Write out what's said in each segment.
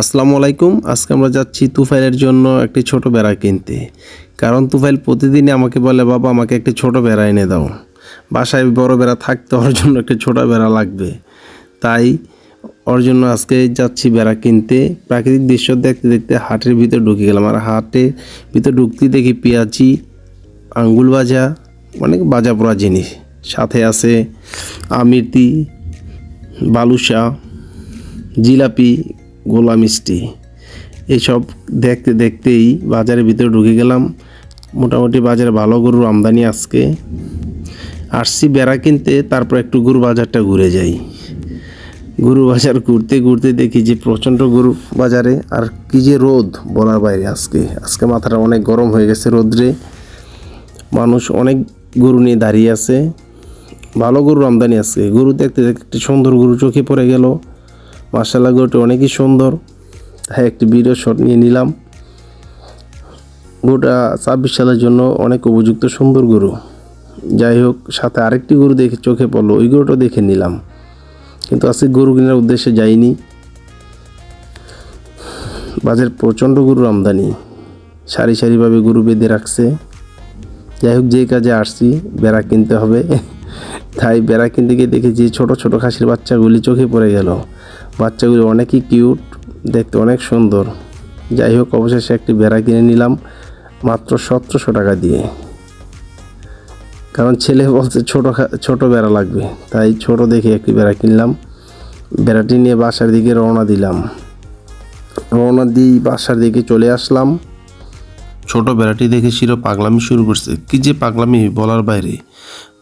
আসসালামু আলাইকুম। আজকে আমরা যাচ্ছি তুফাইলের জন্য একটি ছোট বেড়া কিনতে। কারণ তুফাইল প্রতিদিনই আমাকে বলে, বাবা, আমাকে একটি ছোট বেড়া এনে দাও। বাসায় বড় বেড়া থাকতে ওর জন্য একটি ছোট বেড়া লাগবে। তাই ওর জন্য আজকে যাচ্ছি বেড়া কিনতে। প্রাকৃতিক দৃশ্য দেখতে দেখতে হাটের ভিতরে ঢুকে গেলাম। আর হাটের ভিতরে ঢুকতে দেখি পেঁয়াজি আঙ্গুল ভাজা, অনেক বাজা পোড়া জিনিস। সাথে আছে আমিরতি, বালুশা, জিলাপি গোলা মিষ্টি এইসব দেখতে দেখতেই বাজারের ভিতরে ঢুকে গেলাম। মোটামুটি বাজারে ভালো গরুর আমদানি আজকে। আসছি বেড়া কিনতে তারপর একটু গরু বাজারটা ঘুরে যাই। গরু বাজার ঘুরতে ঘুরতে দেখি যে প্রচণ্ড গরু বাজারে। আর কি যে রোদ বলার বাইরে আজকে। আজকে মাথাটা অনেক গরম হয়ে গেছে রোদ্রে। মানুষ অনেক গরু নিয়ে দাঁড়িয়ে আছে। ভালো গরুর আমদানি আছে গরু দেখতে দেখতে সুন্দর গরু চোখে পড়ে গেল। মার্শাল্লাহ গরুটি অনেকই সুন্দর। তাই একটি ভিডিও শট নিয়ে নিলাম। গরুটা ছাব্বিশ সালের জন্য অনেক উপযুক্ত সুন্দর গরু। যাই হোক, সাথে আরেকটি গরু দেখে চোখে পড়ল, ওই গরুটা দেখে নিলাম। কিন্তু আজকে গরু কেনার উদ্দেশ্যে যাইনি। বাজার প্রচণ্ড গরুর আমদানি। সারি সারিভাবে গরু বেঁধে রাখছে। যাই হোক, যে কাজে আসছি, বেড়া কিনতে হবে। তাই বেড়া কিনতে গিয়ে দেখেছি ছোট ছোট খাসির বাচ্চাগুলি চোখে পড়ে গেল। বাচ্চাগুলি অনেকই কিউট, দেখতে অনেক সুন্দর। যাই হোক, অবশেষে একটি বেড়া কিনে নিলাম, মাত্র সতেরোশো টাকা দিয়ে। কারণ ছেলে বলছে ছোটো ছোট বেড়া লাগবে, তাই ছোট দেখে একটি বেড়া কিনলাম। বেড়াটি নিয়ে বাসার দিকে রওনা দিলাম। রওনা দিয়ে বাসার দিকে চলে আসলাম। ছোট বেড়াটি দেখে শিরো পাগলামি শুরু করছে। কি যে পাগলামি, বলার বাইরে।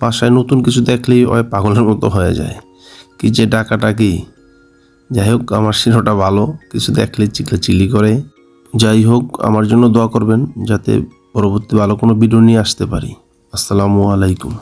বাসায় নতুন কিছু দেখলেই ওই পাগলের মতো হয়ে যায়। কি যে ডাকাটাকি যাই হোক আমার শিরোটা ভালো, কিছু দেখলে চিকলে চিলি করে। যাই হোক আমার জন্য দোয়া করবেন যাতে পরবর্তী ভালো কোনো ভিডিও নিয়ে আসতে পারি। আসসালামু আলাইকুম।